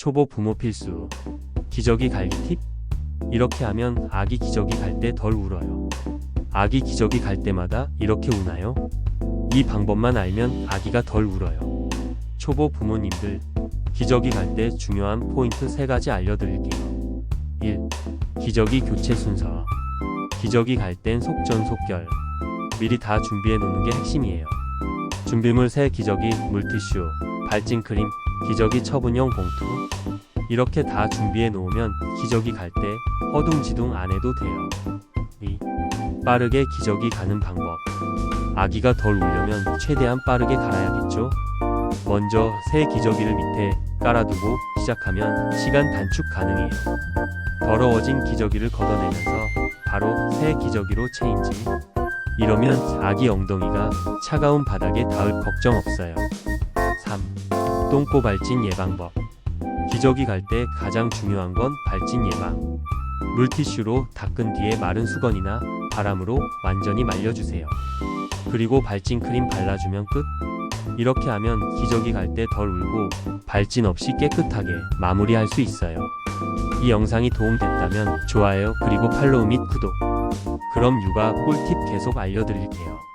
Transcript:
초보 부모 필수. 기저귀 갈기 팁? 이렇게 하면 아기 기저귀 갈 때 덜 울어요. 아기 기저귀 갈 때마다 이렇게 우나요? 이 방법만 알면 아기가 덜 울어요. 초보 부모님들, 기저귀 갈 때 중요한 포인트 3가지 알려드릴게요. 1. 기저귀 교체 순서. 기저귀 갈 땐 속전속결. 미리 다 준비해 놓는 게 핵심이에요. 준비물 새 기저귀, 물티슈, 발진 크림, 기저귀 처분용 봉투. 이렇게 다 준비해 놓으면 기저귀 갈 때 허둥지둥 안 해도 돼요. 2. 빠르게 기저귀 가는 방법. 아기가 덜 울려면 최대한 빠르게 갈아야겠죠? 먼저 새 기저귀를 밑에 깔아두고 시작하면 시간 단축 가능해요. 더러워진 기저귀를 걷어내면서 바로 새 기저귀로 체인지. 이러면 아기 엉덩이가 차가운 바닥에 닿을 걱정 없어요. 3. 똥꼬 발진 예방법. 기저귀 갈 때 가장 중요한 건 발진 예방. 물티슈로 닦은 뒤에 마른 수건이나 바람으로 완전히 말려주세요. 그리고 발진 크림 발라주면 끝. 이렇게 하면 기저귀 갈 때 덜 울고 발진 없이 깨끗하게 마무리할 수 있어요. 이 영상이 도움됐다면 좋아요 그리고 팔로우 및 구독. 그럼 육아 꿀팁 계속 알려드릴게요.